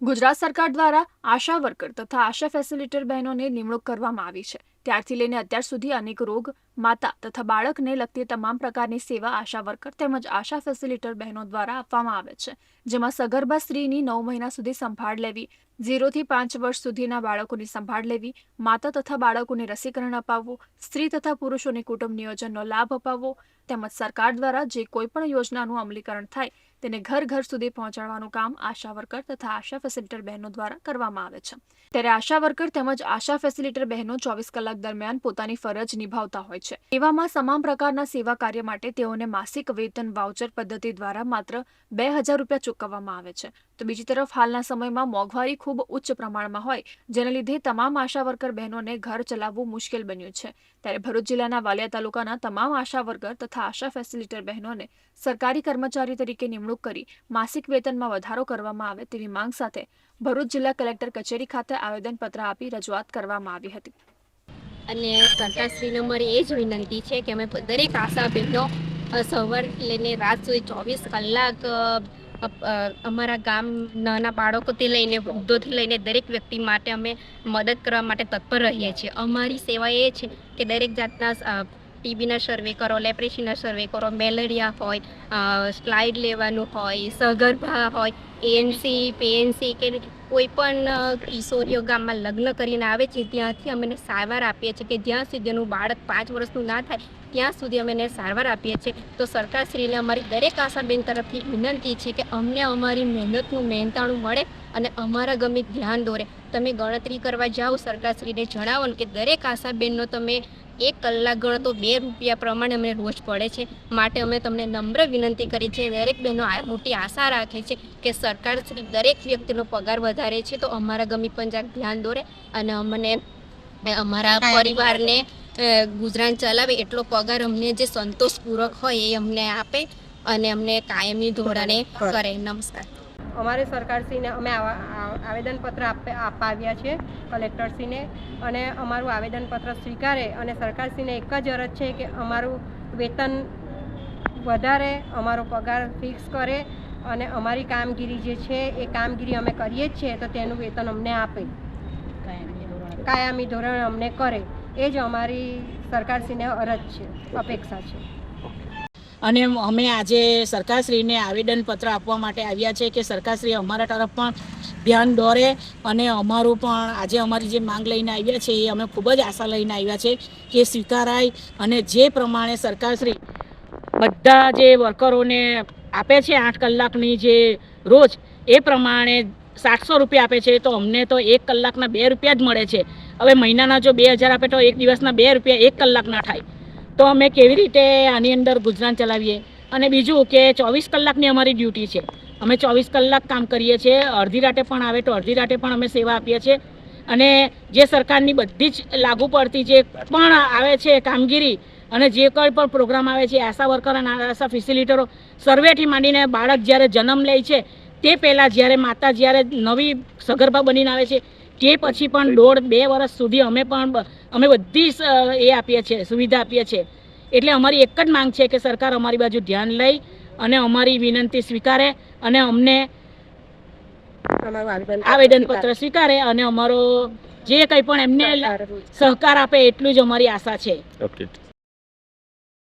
ગુજરાત સરકાર દ્વારા આશા વર્કર તથા આશા ફેસિલિટર બહેનોને નિમણૂક કરવામાં આવી છે. ત્યારથી લઈને અત્યાર સુધી અનેક રોગ, માતા તથા બાળકને લગતી તમામ પ્રકારની સેવા આશા વર્કર તેમજ આશા ફેસિલિટર બહેનો દ્વારા આપવામાં આવે છે. જેમાં સગર્ભા સ્ત્રીની નવ મહિના સુધી સંભાળ લેવી ઝીરોથી પાંચ વર્ષ સુધીના બાળકોની સંભાળ લેવી, માતા તથા બાળકોને રસીકરણ અપાવવું, સ્ત્રી તથા પુરુષોને કુટુંબ નિયોજનનો લાભ અપાવવો તેમજ સરકાર દ્વારા જે કોઈ પણ યોજનાનું અમલીકરણ થાય તેને ઘર ઘર સુધી પહોંચાડવાનું કામ આશા વર્કર તથા આશા ફેસિલિટર બહેનો દ્વારા કરવામાં આવે છે. ત્યારે આશા વર્કર તેમજ આશા ફેસિલિટર બહેનો ચોવીસ કલાક દરમિયાન પોતાની ફરજ નિભાવતા હોય છે. એવામાં તમામ પ્રકારના સેવા કાર્ય માટે તેઓને માસિક વેતન વાઉચર પદ્ધતિ દ્વારા માત્ર બે હજાર રૂપિયા ચૂકવવામાં આવે છે. તો બીજી તરફ હાલના સમયમાં મોંઘવારી ખૂબ ઉચ્ચ પ્રમાણમાં હોય, જેના લીધે તમામ આશા વર્કર બહેનોને ઘર ચલાવવું મુશ્કેલ બન્યું છે. ત્યારે ભરૂચ જિલ્લાના વાલિયા તાલુકાના તમામ આશા વર્કર તથા આશા ફેસિલિટર બહેનોને સરકારી કર્મચારી તરીકે નિમણૂક કરી માસિક વેતનમાં વધારો કરવામાં આવે તેવી માંગ સાથે ભરૂચ જિલ્લા કલેક્ટર કચેરી ખાતે આવેદનપત્ર આપી રજૂઆત કરવામાં આવી હતી. અને સરકારશ્રીને અમારી એ જ વિનંતી છે કે અમે દરેક આશા બહેનો સવારથી લઈને રાત સુધી ચોવીસ કલાક અમારા ગામ નાના બાળકોથી લઈને, વૃદ્ધોથી લઈને દરેક વ્યક્તિ માટે અમે મદદ કરવા માટે તત્પર રહીએ છીએ. અમારી સેવા એ છે કે દરેક જાતના ટીબીના સર્વે કરો, લેપ્રેસીના સર્વે કરો, મેલેરિયા હોય સ્લાઇડ લેવાનું હોય, સગર્ભા હોય એએનસી પીએનસી કે કોઈ પણ કિશોરીઓ ગામમાં લગ્ન કરીને આવે છે, ત્યાંથી અમે સારવાર આપીએ છીએ કે જ્યાં સુધી એનું બાળક પાંચ વર્ષનું ના થાય, ત્યાં સુધી અમે સારવાર આપીએ છીએ. તો સરકારશ્રીને અમારી દરેક આશાબેન તરફથી વિનંતી છે કે અમને અમારી મહેનતનું મહેનતાણું મળે અને અમારા ગમે ધ્યાન દોરે. તમે ગણતરી કરવા જાઓ સરકારશ્રીને જણાવો કે દરેક આશાબેનનો તમે એક કલાક ગણો તો બે રૂપિયા પ્રમાણે અમને રોજ પડે છે. માટે અમે તમને નમ્ર વિનંતી કરી છે દરેક બહેનો આ મોટી આશા રાખે છે કે સરકાર શ્રી દરેક વ્યક્તિનો પગાર વધારે છે તો અમારા ગમી પંજાબ ધ્યાન દોરે અને અમને અમારા પરિવારને ગુજરાન ચલાવે એટલો પગાર અમને જે સંતોષપૂર્વક હોય એ અમને આપે અને અમને કાયમી ધોરણે કરે. નમસ્કાર. અમારે સરકારશ્રીને અમે આવા આવેદનપત્ર આપે આપવા આવ્યા છે, કલેક્ટરશ્રીને. અને અમારું આવેદનપત્ર સ્વીકારે અને સરકારશ્રીને એક જ અરજ છે કે અમારું વેતન વધારે, અમારો પગાર ફિક્સ કરે અને અમારી કામગીરી જે છે, એ કામગીરી અમે કરીએ જ છીએ, તો તેનું વેતન અમને આપે. કાયમી ધોરણ અમને કરે. એ જ અમારી સરકારશ્રીને અરજ છે, અપેક્ષા છે. અને અમે આજે સરકારશ્રીને આવેદનપત્ર આપવા માટે આવ્યા છે કે સરકારશ્રી અમારા તરફ પણ ધ્યાન દોરે અને અમારું પણ આજે અમારી જે માંગ લઈને આવ્યા છે એ અમે ખૂબ જ આશા લઈને આવ્યા છે કે સ્વીકારાય અને જે પ્રમાણે સરકારશ્રી બધા જે વર્કરોને આપે છે આઠ કલાકની જે રોજ એ પ્રમાણે સાતસો રૂપિયા આપે છે, તો અમને તો એક કલાકના બે રૂપિયા જ મળે છે. હવે મહિનાના જો બે હજાર આપે તો એક દિવસના બે રૂપિયા એક કલાકના થાય. તો અમે કેવી રીતે આની અંદર ગુજરાન ચલાવીએ? અને બીજું કે ચોવીસ કલાકની અમારી ડ્યુટી છે. અમે ચોવીસ કલાક કામ કરીએ છીએ. અડધી રાતે પણ આવે તો અડધી રાતે પણ અમે સેવા આપીએ છીએ. અને જે સરકારની બધી જ લાગુ પડતી જે પણ આવે છે કામગીરી અને જે કોઈ પણ પ્રોગ્રામ આવે છે, આશા વર્કર અને આશા ફેસિલિટરો, સર્વેથી માંડીને બાળક જ્યારે જન્મ લે છે, તે પહેલાં જ્યારે માતા જ્યારે નવી સગર્ભા બનીને આવે છે તે પછી પણ દોઢ બે વર્ષ સુધી અમે પણ અમે બધી એ આપીએ છીએ સુવિધા આપીએ છીએ. એટલે અમારી એક જ માંગ છે કે સરકાર અમારી બાજુ ધ્યાન લઈ અને અમારી વિનંતી સ્વીકારે અને અમને આવેદન આવેદનપત્ર સ્વીકારે અને અમારો જે કંઈ પણ એમને સહકાર આપે એટલું જ અમારી આશા છે. ઓકે